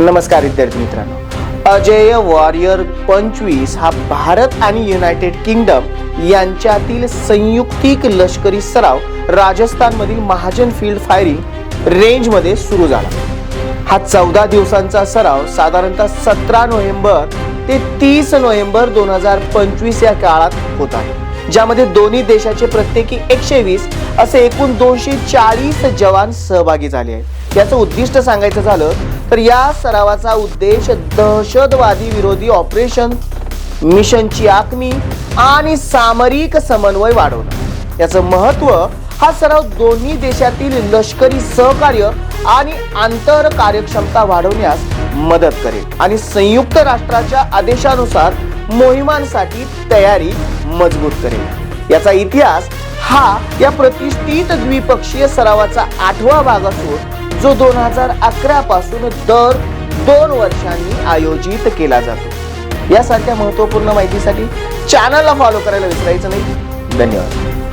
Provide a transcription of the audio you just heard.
नमस्कार विद्यार्थी मित्रांनो. अजय वॉरियर पंचवीस हा भारत आणि युनायटेड किंगडम यांच्यातील संयुक्तिक लष्करी सराव राजस्थानमधील महाजन फील्ड फायरिंग रेंजमध्ये सुरू झाला. हा चौदा दिवसांचा सराव साधारणतः सतरा नोव्हेंबर ते तीस नोव्हेंबर दोन हजार पंचवीस या काळात होत आहे. ज्यामध्ये दोन्ही देशाचे प्रत्येकी एकशे वीस असे एकूण दोनशे चाळीस जवान सहभागी झाले आहेत. याचं उद्दिष्ट सांगायचं झालं तर या सरावाचा उद्देश दहशतवादी विरोधी ऑपरेशन मिशनची आखणी आणि सामरिक समन्वय वाढवणं. याचं महत्त्व हा सराव दोन्ही देशातील लष्करी सहकार्य आणि आंतर कार्यक्षमता वाढवण्यास मदत करेल आणि संयुक्त राष्ट्राच्या आदेशानुसार मोहिमांसाठी तयारी मजबूत करेल. याचा इतिहास हा या प्रतिष्ठित द्विपक्षीय सरावाचा आठवा भाग असून जो दोन हजार अकरा पासून दर दोन वर्षांनी आयोजित केला जातो. यासारख्या महत्त्वपूर्ण माहितीसाठी चॅनलला फॉलो करायला विसरायचं नाही. धन्यवाद.